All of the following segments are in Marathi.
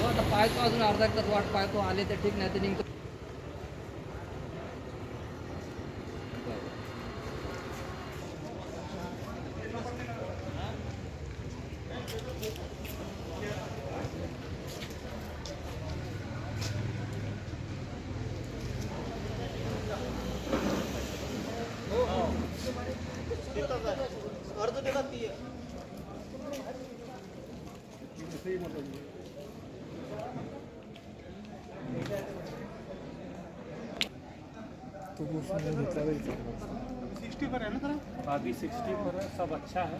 हो आता पाहतो अजून अर्धा एक तास वाट पाहतो आले तर ठीक नाही ते निघतो. अर्ज देतात ती अभी सिक्सटी पर है सब अच्छा है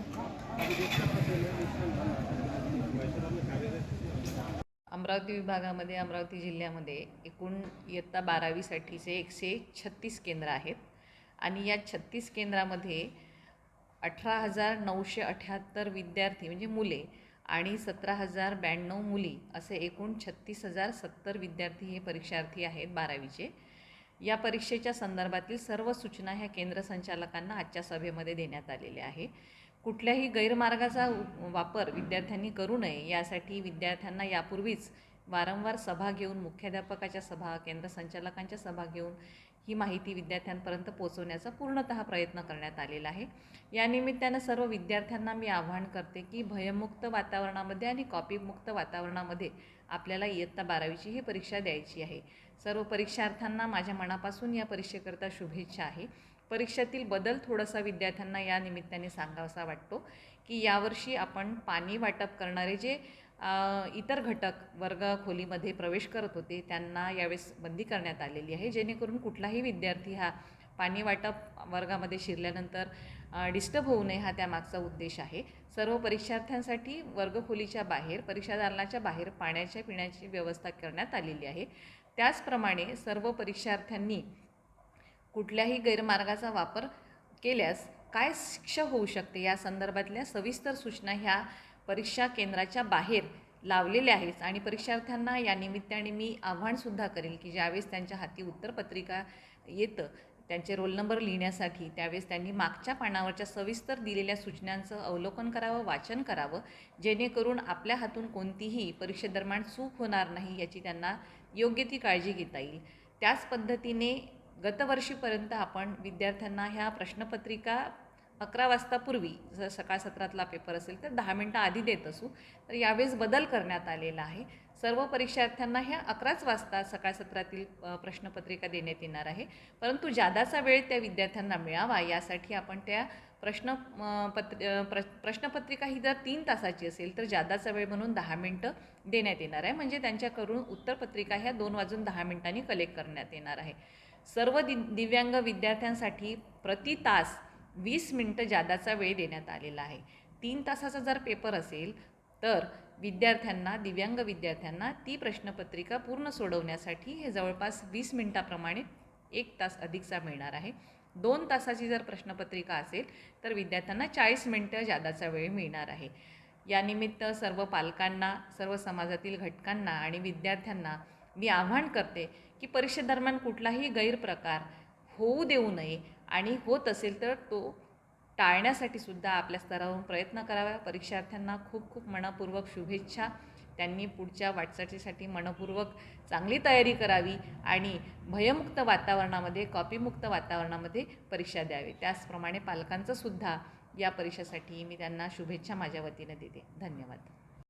अमरावती विभागामध्ये अमरावती जिल्ह्यामध्ये एकूण इयत्ता बारावीसाठीचे एकशे छत्तीस केंद्र आहेत. आणि या छत्तीस केंद्रामध्ये अठरा हजार नऊशे अठ्याहत्तर विद्यार्थी म्हणजे मुले आणि सतरा हजार ब्याण्णव मुली असे एकूण छत्तीस हजार सत्तर विद्यार्थी हे परीक्षार्थी आहेत बारावीचे. या परीक्षेच्या संदर्भातील सर्व सूचना ह्या केंद्र संचालकांना आजच्या सभेमध्ये देण्यात आलेल्या आहे. कुठल्याही गैरमार्गाचा वापर विद्यार्थ्यांनी करू नये यासाठी विद्यार्थ्यांना यापूर्वीच वारंवार सभा घेऊन मुख्याध्यापकाच्या सभा केंद्र संचालकांच्या सभा घेऊन ही माहिती विद्यार्थ्यांपर्यंत पोहोचवण्याचा पूर्णतः प्रयत्न करण्यात आलेला आहे. या निमित्तानं सर्व विद्यार्थ्यांना मी आवाहन करते की भयमुक्त वातावरणामध्ये आणि कॉपीमुक्त वातावरणामध्ये आपल्याला इयत्ता बारावीची ही परीक्षा द्यायची आहे. सर्व परीक्षार्थ्यांना माझ्या मनापासून या परीक्षेकरता शुभेच्छा आहे. परीक्षेतील बदल थोडासा विद्यार्थ्यांना या निमित्ताने सांगावासा वाटतो की यावर्षी आपण पाणी वाटप करणारे जे इतर घटक वर्ग खोलीमध्ये प्रवेश करत होते त्यांना यावेळेस बंदी करण्यात आलेली आहे. जेणेकरून कुठलाही विद्यार्थी हा पाणी वाटप वर्गामध्ये शिरल्यानंतर डिस्टर्ब होऊ नये हा त्यामागचा उद्देश आहे. सर्व परीक्षार्थ्यांसाठी वर्गखोलीच्या बाहेर परीक्षा दालनाच्या बाहेर पाण्याच्या पिण्याची व्यवस्था करण्यात आलेली आहे. त्याचप्रमाणे सर्व परीक्षार्थ्यांनी कुठल्याही गैरमार्गाचा वापर केल्यास काय शिक्षा होऊ शकते? या संदर्भातल्या सविस्तर सूचना ह्या परीक्षा केंद्राच्या बाहेर लावलेले आहेच आणि परीक्षार्थ्यांना या निमित्ताने मी आव्हानसुद्धा करेल की ज्यावेळेस त्यांच्या हाती उत्तरपत्रिका येतं त्यांचे रोल नंबर लिहिण्यासाठी त्यावेळेस त्यांनी मागच्या पानावरच्या सविस्तर दिलेल्या सूचनांचं अवलोकन करावं वाचन करावं जेणेकरून आपल्या हातून कोणतीही परीक्षेदरम्यान चूक होणार नाही याची त्यांना योग्य ती काळजी घेता येईल. त्याच पद्धतीने गतवर्षीपर्यंत आपण विद्यार्थ्यांना ह्या प्रश्नपत्रिका अकरा वाजतापूर्वी जर सकाळ सत्रातला पेपर असेल तर दहा मिनटं आधी देत असू. तर यावेळेस बदल करण्यात आलेला आहे. सर्व परीक्षार्थ्यांना ह्या अकराच वाजता सकाळ सत्रातील प्रश्नपत्रिका देण्यात येणार आहे. परंतु जादाचा वेळ त्या विद्यार्थ्यांना मिळावा यासाठी आपण त्या प्रश्न पत्र प्र प्रश्नपत्रिका ही जर तीन तासाची असेल तर जादाचा वेळ म्हणून दहा मिनटं देण्यात येणार आहे. म्हणजे त्यांच्याकडून उत्तरपत्रिका ह्या दोन वाजून दहा मिनिटांनी कलेक्ट करण्यात येणार आहे. सर्व दि दिव्यांग विद्यार्थ्यांसाठी प्रति तास वीस मिनटं जादाचा वेळ देण्यात आलेला आहे. तीन तासाचा जर पेपर असेल तर विद्यार्थ्यांना दिव्यांग विद्यार्थ्यांना ती प्रश्नपत्रिका पूर्ण सोडवण्यासाठी हे जवळपास वीस मिनटाप्रमाणे एक तास अधिकचा मिळणार आहे. दोन तासाची जर प्रश्नपत्रिका असेल तर विद्यार्थ्यांना चाळीस मिनटं जादाचा वेळ मिळणार आहे. यानिमित्त सर्व पालकांना सर्व समाजातील घटकांना आणि विद्यार्थ्यांना मी आव्हान करते की परीक्षेदरम्यान कुठलाही गैरप्रकार होऊ देऊ नये आणि होत असेल तर तो टाळण्यासाठी सुद्धा आपल्या स्तरावरून प्रयत्न करावा. परीक्षार्थ्यांना खूप खूप मनापूर्वक शुभेच्छा. त्यांनी पुढच्या वाटचालीसाठी मनपूर्वक चांगली तयारी करावी आणि भयमुक्त वातावरणामध्ये कॉपीमुक्त वातावरणामध्ये परीक्षा द्यावी. त्याचप्रमाणे पालकांचंसुद्धा या परीक्षेसाठी मी त्यांना शुभेच्छा माझ्या वतीनं देते. धन्यवाद.